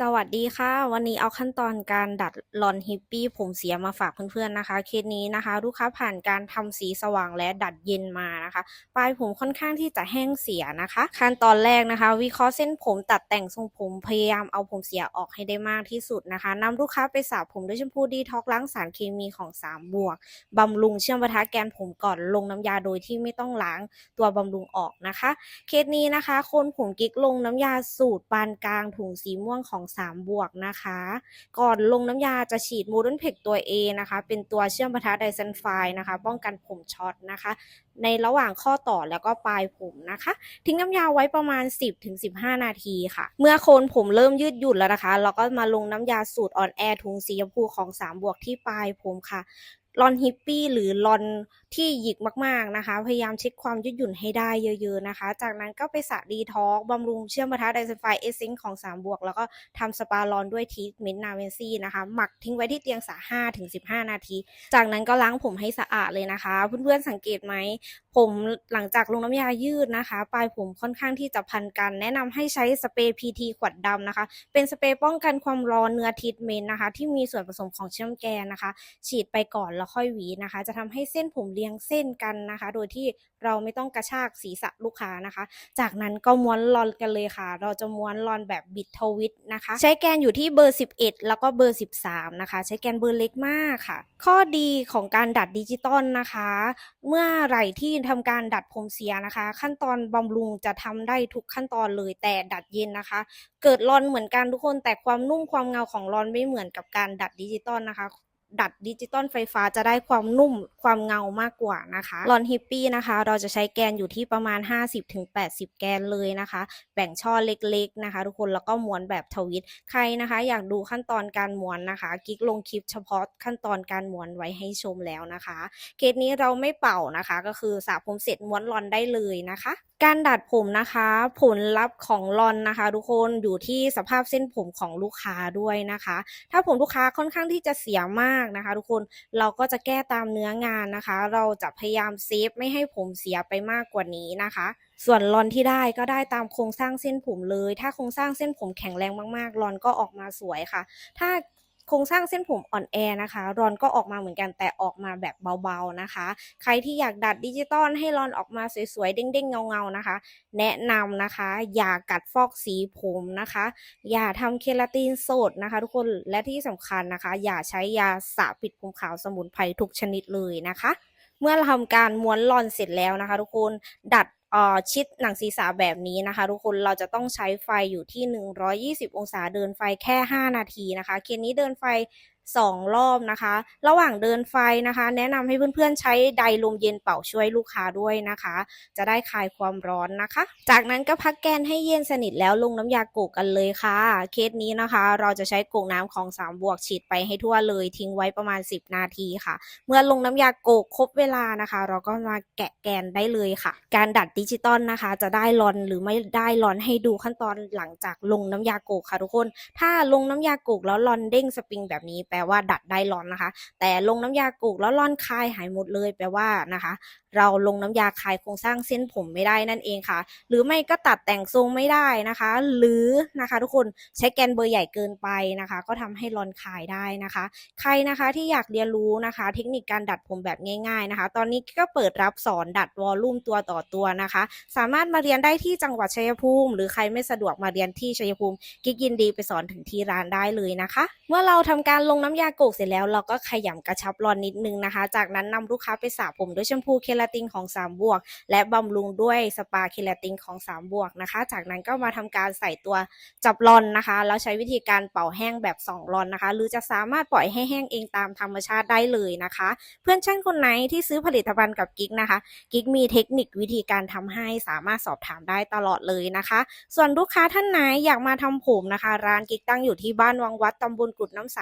สวัสดีค่ะ วันนี้เอาขั้นตอนการดัดลอนฮิปปี้ผมเสียมาฝากเพื่อนๆนะคะ เคสนี้นะคะ ลูกค้าผ่านการทำสีสว่างและดัดเย็นมานะคะ ปลายผมค่อนข้างที่จะแห้งเสียนะคะ ขั้นตอนแรกนะคะ วิเคราะห์เส้นผมตัดแต่งทรงผมพยายามเอาผมเสียออกให้ได้มากที่สุดนะคะนำลูกค้าไปสระผมด้วยแชมพูดีท็อกล้างสารเคมีของ3บวกบำรุงเชื่อมประทะแกนผมก่อนลงน้ำยาโดยที่ไม่ต้องล้างตัวบำรุงออกนะคะ เคสนี้นะคะคนผมกิ๊กลงน้ำยาสูตรปานกลางถุงสีม่วงของ3 บวกนะคะ ก่อนลงน้ำยาจะฉีดมูดนเพกตัว A นะคะ เป็นตัวเชื่อมปะทะไดซันไฟนะคะ ป้องกันผมช็อตนะคะ ในระหว่างข้อต่อแล้วก็ปลายผมนะคะ ทิ้งน้ำยาไว้ประมาณ 10-15 นาทีค่ะ เมื่อโคนผมเริ่มยืดหยุ่นแล้วนะคะ เราก็มาลงน้ำยาสูตรออนแอร์ถุงสีชมพูของ 3 บวกที่ปลายผมค่ะ ลอนฮิปปี้หรือลอนที่หยิกมากๆนะคะ พยายามเช็คความยืดหยุ่นให้ได้เยอะๆนะคะ จากนั้นก็ไปสระดีท็อกบำรุงเชื่อมประทะไดซันไฟเอซิงของ3บวก แล้วก็ทำสปาลอนด้วยทีเมนต์นาเวนซี่นะคะ หมักทิ้งไว้ที่เตียงสระ5ถึง15 นาที จากนั้นก็ล้างผมให้สะอาดเลยนะคะ เพื่อนๆสังเกตไหม ผมหลังจากลงน้ำยายืดนะคะ ปลายผมค่อนข้างที่จะพันกัน แนะนำให้ใช้สเปรย์ PT ขวดดำนะคะ เป็นสเปรย์ป้องกันความร้อนเนื้อทีทเมนต์นะคะ ที่มีส่วนผสมของเชื่อมแกนนะคะ ฉีดไปก่อนแล้วค่อยหวีนะคะ จะทำให้เส้นผมเรียงเส้นกันนะคะ โดยที่เราไม่ต้องกระชากศีรษะลูกค้านะคะ จากนั้นก็ม้วนลอนกันเลยค่ะ เราจะม้วนลอนแบบบิดทวิตนะคะ ใช้แกนอยู่ที่เบอร์ 11 แล้วก็เบอร์ 13 นะคะ ใช้แกนเบอร์เล็กมากค่ะ ข้อดีของการดัดดิจิตอลนะคะ เมื่อไหร่ที่ทำการดัดผมเสียนะคะ ขั้นตอนบำรุงจะทำได้ทุกขั้นตอนเลยแต่ดัดเย็นนะคะ เกิดรอนเหมือนกันทุกคนแต่ความนุ่มความเงาของรอนไม่เหมือนกับการดัดดิจิตอลนะคะ ดัดดิจิตอลไฟฟ้าจะได้ความนุ่มความเงามากกว่านะคะลอนฮิปปี้นะคะ เราจะใช้แกนอยู่ที่ประมาณ 50-80 แกนเลยนะคะ แบ่งช่อเล็กๆนะคะ ทุกคนแล้วก็ม้วนแบบทวิตใครนะคะ อยากดูขั้นตอนการม้วนนะคะ กิ๊กลงคลิปเฉพาะขั้นตอนการม้วนไว้ให้ชมแล้วนะคะเคสนี้เราไม่เป่านะคะ ก็คือสระผมเสร็จม้วนรอนได้เลยนะคะ การดัดผมนะคะ ผลลัพธ์ของรอนนะคะ ทุกคนอยู่ที่สภาพเส้นผมของลูกค้าด้วยนะคะ ถ้าผมลูกค้าค่อนข้างที่จะเสียมากากนะคะ ทุกคนเราก็จะแก้ตามเนื้องานนะคะ เราจะพยายามเซฟไม่ให้ผมเสียไปมากกว่านี้นะคะส่วนรอนที่ได้ก็ได้ตามโครงสร้างเส้นผมเลย ถ้าโครงสร้างเส้นผมแข็งแรงมากๆรอนก็ออกมาสวยค่ะ ถ้า โครงสร้างเส้นผมอ่อนแอนะคะ รอนก็ออกมาเหมือนกันแต่ออกมาแบบเบาๆนะคะ ใครที่อยากดัดดิจิตอลให้รอนออกมาสวยๆเด้งๆเงาๆนะคะ แนะนำนะคะ อย่ากัดฟอกสีผมนะคะ อย่าทำเคราตินสดนะคะ ทุกคนและที่สำคัญนะคะ อย่าใช้ยาสระปิดผมขาวสมุนไพรทุกชนิดเลยนะคะเมื่อเราทำการม้วนลอนเสร็จแล้วนะคะ ทุกคนดัด ชิดหนังศีรษะแบบนี้นะคะ ทุกคนเราจะต้องใช้ไฟอยู่ที่ 120 องศาเดินไฟแค่ 5 นาทีนะคะ เคสนี้เดินไฟ 2 รอบนะคะ ระหว่างเดินไฟนะคะ แนะนำให้เพื่อนๆใช้ไดลมเย็นเป่าช่วยลูกค้าด้วยนะคะ จะได้คลายความร้อนนะคะ จากนั้นก็พักแกนให้เย็นสนิทแล้วลงน้ำยาโกกกันเลยค่ะ เคสนี้นะคะ เราจะใช้โกกน้ำของ3บวกฉีดไปให้ทั่วเลยทิ้งไว้ประมาณ 10 นาทีค่ะ เมื่อลงน้ำยาโกกครบเวลานะคะ เราก็มาแกะแกนได้เลยค่ะ การดัดดิจิตอลนะคะ จะได้รอนหรือไม่ได้รอนให้ดูขั้นตอนหลังจากลงน้ำยาโกกค่ะทุกคน ถ้าลงน้ำยาโกกแล้วรอนเด้งสปริงแบบนี้แลว่าดัดได้ร้อนนะคะ แต่ลงน้ำยาโกกแล้วรอนคลายหายหมดเลยแปลว่านะคะ เราลงน้ำยาคลายโครงสร้างเส้นผมไม่ได้นั่นเองค่ะ หรือไม่ก็ตัดแต่งทรงไม่ได้นะคะ หรือนะคะทุกคนใช้แกนเบอร์ใหญ่เกินไปนะคะ ก็ทำให้รอนคลายได้นะคะ ใครนะคะที่อยากเรียนรู้นะคะ เทคนิคการดัดผมแบบง่าย ๆนะคะ ตอนนี้ก็เปิดรับสอนดัดวอลลุ่มตัวต่อตัวนะคะ สามารถมาเรียนได้ที่จังหวัดชัยภูมิ หรือใครไม่สะดวกมาเรียนที่ชัยภูมิ กิ๊กยินดีไปสอนถึงที่ร้านได้เลยนะคะ เมื่อเราทำการลงน้ำยาโกกเสร็จแล้วเราก็ขยำกระชับรอนนิดนึงนะคะ จากนั้นนำลูกค้าไปสระผมด้วยแชมพูเคราตินของ3บวก และบำรุงด้วยสปาเคราตินของ3บวกนะคะ จากนั้นก็มาทำการใส่ตัวจับรอนนะคะ แล้วใช้วิธีการเป่าแห้งแบบ2รอนนะคะ หรือจะสามารถปล่อยให้แห้งเองตามธรรมชาติได้เลยนะคะ เพื่อนช่างคนไหนที่ซื้อผลิตภัณฑ์กับกิ๊กนะคะ กิ๊กมีเทคนิควิธีการทำให้สามารถสอบถามได้ตลอดเลยนะคะ ส่วนลูกค้าท่านไหนอยากมาทำผมนะคะ ร้านกิ๊กตั้งอยู่ที่บ้านวังวัดตำบลกุดน้ำใส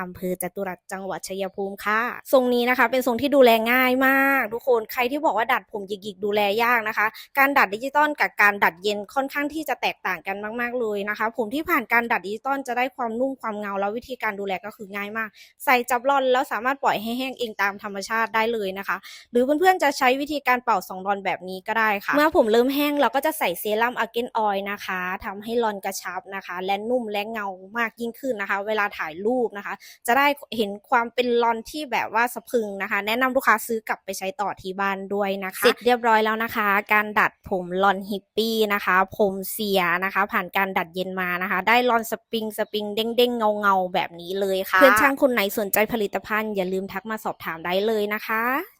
อำเภอจตุรัสจังหวัดชัยภูมิค่ะ ทรงนี้นะคะ เป็นทรงที่ดูแลง่ายมาก ทุกคนใครที่บอกว่าดัดผมหยิกๆดูแลยากนะคะ การดัดดิจิตอลกับการดัดเย็นค่อนข้างที่จะแตกต่างกันมาก ๆเลยนะคะ ผมที่ผ่านการดัดดิจิตอลจะได้ความนุ่มความเงาแล้ววิธีการดูแลก็คือง่ายมาก ใส่จับร่อนแล้วสามารถปล่อยให้แห้งเองตามธรรมชาติได้เลยนะคะ หรือเพื่อนๆจะใช้วิธีการเป่าสองรอนแบบนี้ก็ได้ค่ะ เมื่อผมเริ่มแห้งเราก็จะใส่เซรั่มอาเกนออยนะคะทำให้รอนกระชับนะคะ และนุ่มและเงามากยิ่งขึ้นนะคะ เวลาถ่ายรูปนะคะจะได้เห็นความเป็นรอนที่แบบว่าสะพรึงนะคะ แนะนำลูกค้าซื้อกลับไปใช้ต่อที่บ้านด้วยนะคะเสร็จเรียบร้อยแล้วนะคะ การดัดผมรอนฮิปปี้นะคะ ผมเสียนะคะ ผ่านการดัดเย็นมานะคะ ได้รอนสปริงสปริงเด้งเด้งเงาเงาๆแบบนี้เลยค่ะเพื่อนช่างคนไหนสนใจผลิตภัณฑ์อย่าลืมทักมาสอบถามได้เลยนะคะ